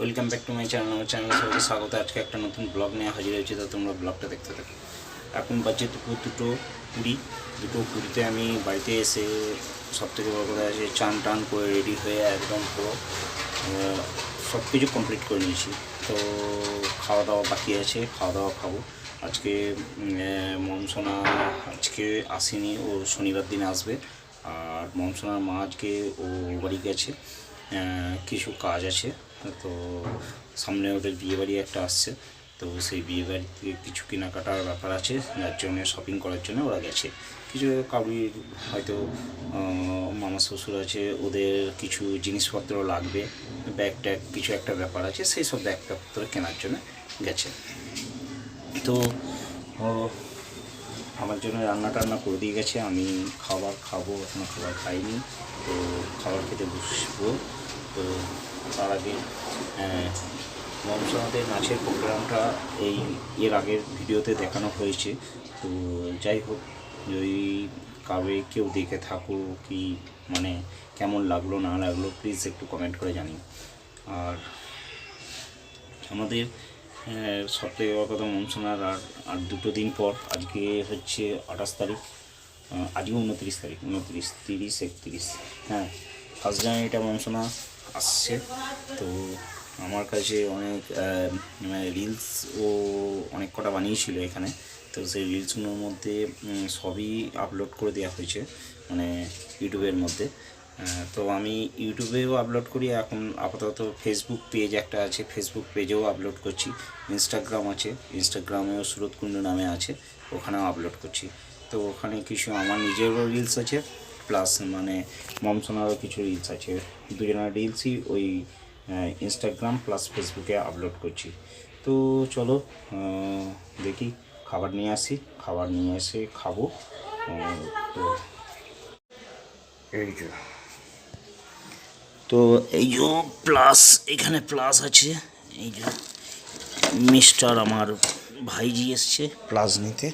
Welcome back to my channel আমার চ্যানেলে সবাইকে স্বাগত। আজকে একটা নতুন ব্লগ নিয়ে হাজির হয়েছে, তো তোমরা ব্লগটা দেখতে থাকো। এখন বাজে দুপুর দুটো কুড়ি। দুটো কুড়িতে আমি বাড়িতে এসে সব থেকে বড় কথা আছে চান টান করে রেডি হয়ে একদম পুরো সব কিছু কমপ্লিট করে নিয়েছি। তো খাওয়া দাওয়া বাকি আছে খাওয়া দাওয়া খাব। আজকে মমসোনা আজকে আসেনি, ও শনিবার দিন আসবে। আর মমসোনার মা আজকে ও বাড়ি গেছে। কিছু কাজ আছে। তো সামনে ওদের বিয়ে বাড়ি একটা আসছে। তো সেই বিয়ে বাড়ি কিছু কেনাকাটার ব্যাপার আছে, যার জন্য শপিং করার জন্য ওরা গেছে। কিছু কারুর হয়তো মামা শ্বশুর আছে, ওদের কিছু জিনিসপত্র লাগবে ব্যাগ ট্যাগ কিছু একটা ব্যাপার আছে, সেই সব ব্যাগ পত্র কেনার জন্য গেছে। তো আমার জন্য রান্না টান্না করে দিয়ে গেছে, আমি খাবার খাব, এখনও খাবার খাইনি, তো খাবার খেতে বসবো, তো তার আগে মমসনাদের নাচের প্রোগ্রামটা এই এর আগের ভিডিওতে দেখানো হয়েছে। তো যাই হোক, যদি কাবে কেউ দেখে থাকো কি মানে কেমন লাগল, না লাগল প্লিজ একটু কমেন্ট করে জানিও। আর আমাদের সব থেকে বড় কথা মনসোনার আর আর দুটো দিন পর, আজকে হচ্ছে আঠাশ তারিখ আজকে উনত্রিশ তারিখ, উনত্রিশ, তিরিশ, একত্রিশ। হ্যাঁ ফার্স্ট জানুয়ারিটা মনসোনা আসছে। তো আমার কাছে অনেক রিলস ও অনেক কটা বানিয়েছিল এখানে। তো সেই রিলসগুলোর মধ্যে সবই আপলোড করে দেওয়া হয়েছে মানে ইউটিউবের মধ্যে। তো আমি ইউটিউবেও আপলোড করি। এখন আপাতত ফেসবুক পেজ একটা আছে ফেসবুক পেজেও আপলোড করছি। ইনস্টাগ্রাম আছে ইনস্টাগ্রামেও সুরত কুণ্ডু নামে আছে, ওখানেও আপলোড করছি। তো ওখানে কিছু আমার নিজেরও রিলস আছে প্লাস মানে মমসোনারও কিছু রিলস আছে। দুজনের রিলসই ওই ইনস্টাগ্রাম প্লাস ফেসবুকে আপলোড করছি। তো চলো দেখি খাবার নিয়ে আসি খাবার নিয়ে এসে খাব। তো এই যে। তো এই যে প্লাস এখানে প্লাস আছে। এই যে মিস্টার আমার ভাইজি এসছে। প্লাস নিতে?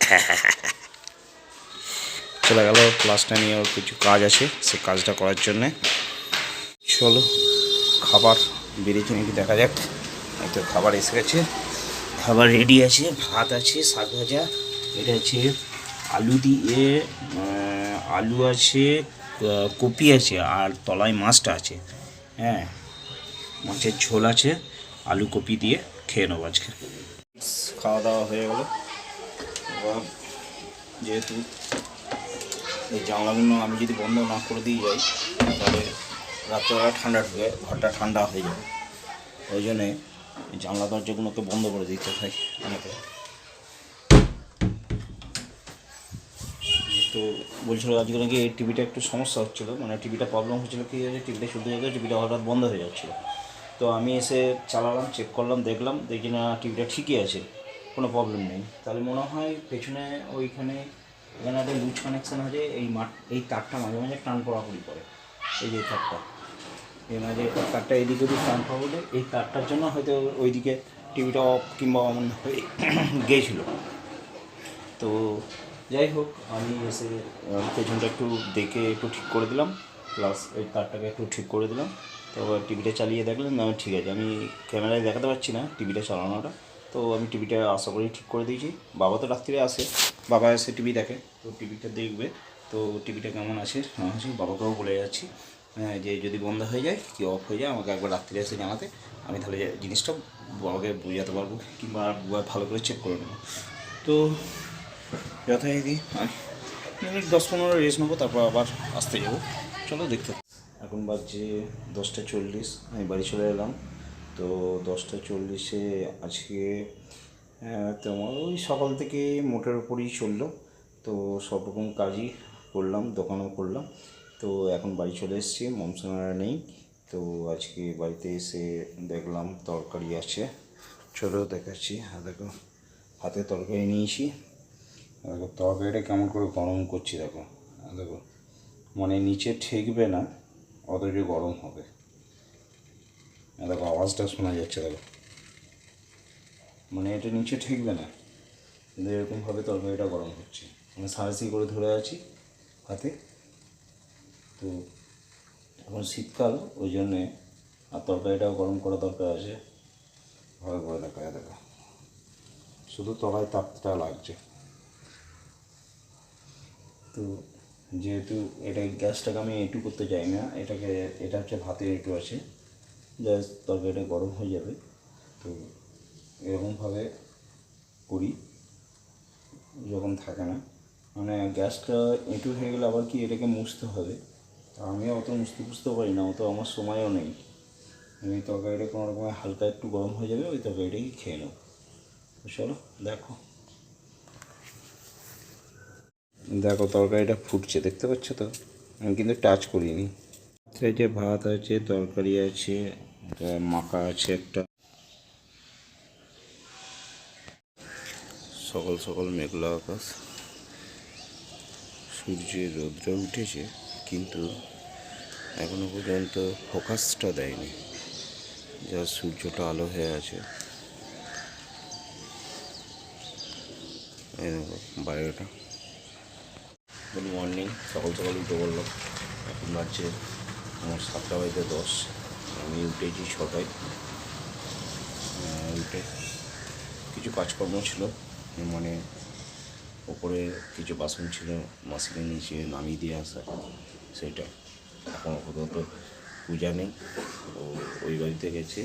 চলে গেল। প্লাসটা নিয়ে ওর কিছু কাজ আছে, সে কাজটা করার জন্যে। চলো, খাবার বেরিয়েছে নাকি দেখা যাক। এই তো খাবার এসে গেছে। খাবার রেডি আছে, ভাত আছে, শাক ভাজা। এটা আছে আলু দিয়ে আলু আছে কপি আছে, আর তলায় মাছটা আছে। হ্যাঁ মাছের ঝোল আছে, আলু কপি দিয়ে খেয়ে নেব আজকে। খাওয়া দাওয়া হয়ে গেল। যেহেতু এই জানলাগুলো আমি যদি বন্ধ না করে দিয়ে যাই, তাহলে রাত্রেবেলা ঠান্ডা ঢুকে ঘরটা ঠান্ডা হয়ে যাবে। ওই জন্যে জানলা দরজাগুলোকে বন্ধ করে দিতে হয় অনেকে। তো বলছিল আজকে নাকি এই টিভিটা একটু সমস্যা হচ্ছিল মানে টিভিটা প্রবলেম হচ্ছিল, কি হয়েছে? টিভিটা শুধু জায়গায় টিভিটা হঠাৎ বন্ধ হয়ে যাচ্ছিল। তো আমি এসে চালালাম চেক করলাম, দেখলাম, দেখি না টিভিটা ঠিকই আছে, কোনো প্রবলেম নেই। তাহলে মনে হয় পেছনে ওইখানে এখানে একটা লুজ কানেকশান আছে, এই মাঠ, এই তারটা মাঝে মাঝে টান পড়াপড়ি করে, এই যে তারটা। এই মাঝে তারটা এদিকে ওদিক টান পড়া বলে এই তারটার জন্য হয়তো ওইদিকে টিভিটা অফ কিংবা অন হয়ে গিয়েছিল তো যাই হোক, আমি এসে পেছনটা একটু দেখে একটু ঠিক করে দিলাম প্লাস এই তারটাকে একটু ঠিক করে দিলাম। তো টিভিটা চালিয়ে দেখলেন না ঠিক আছে, আমি ক্যামেরায় দেখাতে পারছি না টিভিটা চালানোটা। তো আমি টিভিটা আশা করি ঠিক করে দিয়েছি। বাবা তো রাত্রিরে আসে, বাবা এসে টিভি দেখে। তো টিভিটা দেখবে। তো টিভিটা কেমন আছে? না আছে বাবাকেও বলে যাচ্ছি হ্যাঁ, যে যদি বন্ধ হয়ে যায় কি অফ হয়ে যায় আমাকে একবার রাত্রিরে এসে জানাতে। আমি তাহলে জিনিসটা বাবাকে বোঝাতে পারব কিংবা ভালো করে চেক করে নেব। তো যথারীতি আমি মিনিট দশ পনেরো রেস্ট নেব তারপর আবার আসতে যাব। চলো দেখতে। এখন বাজছে দশটা চল্লিশ আমি বাড়ি চলে এলাম। তো দশটা চল্লিশে আজকে তোমার ওই সকাল থেকে মোটের উপরই চলল। তো সব রকম কাজই করলাম, দোকানও করলাম। তো এখন বাড়ি চলে এসেছি মমসোনারা নেই। তো আজকে বাড়িতে এসে দেখলাম তরকারি আছে। চলো দেখাচ্ছি। আর দেখো, হাতে তরকারি নিয়েছি। দেখো, তরকারিটা কেমন করে গরম করছি, দেখো। আর দেখো মানে নিচে ঠেকবে না অথচ গরম হবে। দেখো, আওয়াজটা শোনা যাচ্ছে, দেখো। মানে এটা নিচে ঠেকবে না, কিন্তু এরকমভাবে তরকারিটা গরম হচ্ছে। আমি সারাসি করে ধরে আছি হাতে। তো এখন শীতকাল ওই জন্যে আর তরকারিটাও গরম করা দরকার আছে। ভালো করে দেখা দেখা শুধু তলায় তাপটা লাগছে। তো যেহেতু এটা গ্যাসটাকে আমি এটু করতে চাই না এটাকে এটা হচ্ছে ভাতের এটু আছে। জাস্ট তরকারিটা গরম হয়ে যাবে। তো এরকমভাবে করি। যখন থাকে না। মানে গ্যাসটা এঁটু হয়ে গেলে আবার কি এটাকে মুছতে হবে? তা আমি অত মুছতে বুঝতে পারি না, অত আমার সময়ও নেই। আমি তরকারিটা কোনো রকমের হালকা একটু গরম হয়ে যাবে, ওই তরকারিটাই খেয়ে নেব। তো চলো, দেখো। দেখো, তরকারিটা ফুটছে, দেখতে পাচ্ছ তো? আমি কিন্তু টাচ করিনি। এই যে ভাত আছে, তরকারি আছে মাখা আছে একটা। সকাল সকাল মেঘলা আকাশ। সূর্যের রৌদ্র উঠেছে, কিন্তু এখনও পর্যন্ত ফোকাসটা দেয়নি যা সূর্যটা আলো হয়ে আছে। বাইরেটা গুড মর্নিং সকাল সকাল উঠে বললাম, এখন বাজছে আমার সাতটা বাজতে দশ, আমি উঠেছি ছটায়। উঠে কিছু কাজকর্ম ছিল মানে ওপরে কিছু বাসন ছিল, মাসিকে নিচে নামিয়ে দিয়ে আসা, সেটা এখন আপাতত পূজা নেই। ও ওই বাড়িতে গেছে,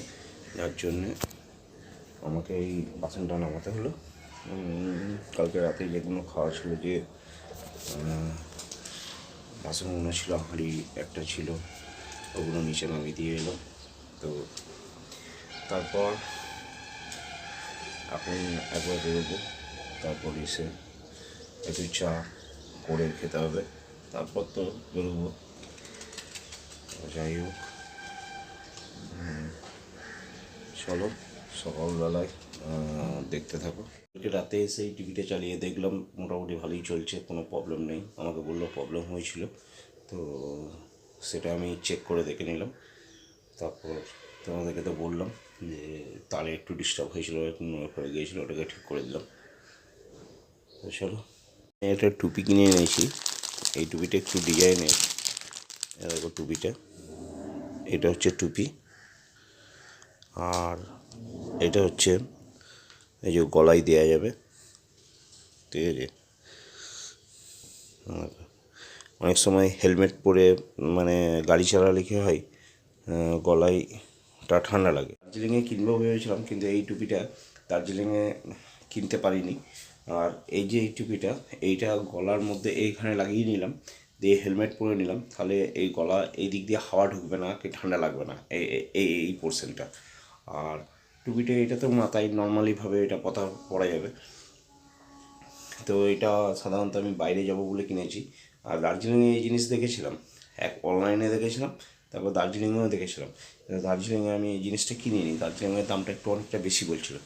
যার জন্যে আমাকে এই বাসনটা নামাতে হলো। কালকে রাতে যেগুলো খাওয়া ছিল যে বাসনগুলো ছিল, হাঁড়ি একটা ছিল, ওগুলো নিচে নামিয়ে দিয়ে এলো। তো তারপর এখন একবার বেরোবো, তারপর এসে একটু চা করে খেতে হবে। তারপর তো বেরোবো। যাই হোক। চলো, সকালবেলায় দেখতে থাকো। রাতে এসে এই টিভিটা চালিয়ে দেখলাম, মোটামুটি ভালোই চলছে, কোনো প্রবলেম নেই। আমাকে বলল প্রবলেম হয়েছিল। তো সেটা আমি চেক করে দেখে নিলাম। তারপর তোমাদেরকে তো বললাম যে, তারে একটু ডিস্টার্ব হয়েছিল হয়ে গিয়েছিল, ওটাকে ঠিক করে দিলাম। তো চলো। একটা টুপি কিনে এনেছি। এই টুপিটা একটু ডিজাইনের। দেখো টুপিটা। এটা হচ্ছে টুপি। আর এটা হচ্ছে এই যে গলায় দেওয়া যাবে। ঠিক আছে? অনেক সময় হেলমেট পরে মানে গাড়ি চালালে কি হয় আহ, গলায়টা ঠান্ডা লাগে। দার্জিলিংয়ে কিনবো ভেবেছিলাম কিন্তু এই টুপিটা দার্জিলিংয়ে কিনতে পারিনি। আর এই যে এই টুপিটা, এইটা গলার মধ্যে এইখানে লাগিয়ে নিলাম, দিয়ে হেলমেট পরে নিলাম, তাহলে এই গলা এই দিক দিয়ে হাওয়া ঢুকবে না, কি ঠান্ডা লাগবে না, এই, এই- এই পোর্শনটা আর টুপিটা এটা তো মাথায় নর্মালিভাবে এটা কথা পরা যাবে। তো এটা সাধারণত আমি বাইরে যাব বলে কিনেছি। আর দার্জিলিংয়ে এই জিনিস দেখেছিলাম, এক অনলাইনে দেখেছিলাম, তারপর দার্জিলিংয়েও দেখেছিলাম। দার্জিলিংয়ে আমি এই জিনিসটা কিনিনি দার্জিলিংয়ের দামটা একটু অনেকটা বেশি বলছিল।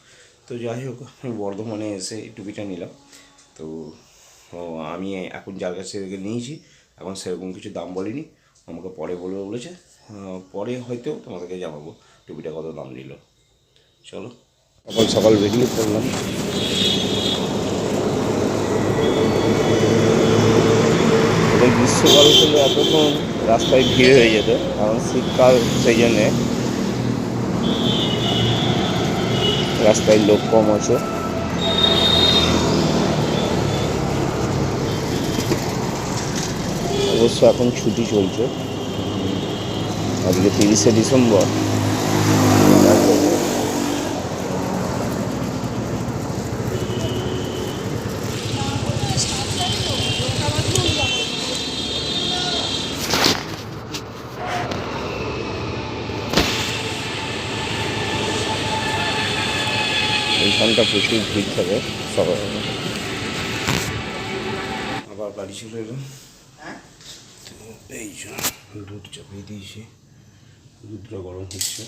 তো যাই হোক, আমি বর্ধমানে এসে টুপিটা নিলাম। তো আমি এখন যার কাছ থেকে নিয়েছি, এখন সেরকম কিছু দাম বলিনি। আমাকে পরে বলবে বলেছে পরে হয়তো তোমাদেরকে জানাব টুপিটা কত দাম নিল চলো। সকাল সকাল বেরিয়ে পড়লাম। গ্রীষ্মকাল হলে এতক্ষণ রাস্তায় ভিড় হয়ে যেত, কারণ শীতকাল সেই জন্যে রাস্তায় লোক কম আছে। অবশ্য এখন ছুটি চলছে। আজকে তিরিশে ডিসেম্বর। এইখানটা প্রচুর ভিড় থাকে সবাই। আবার বাড়ি চলে এলাম। এই জন্য দুধ চাপিয়ে দিয়েছি। দুধটা গরম হচ্ছে।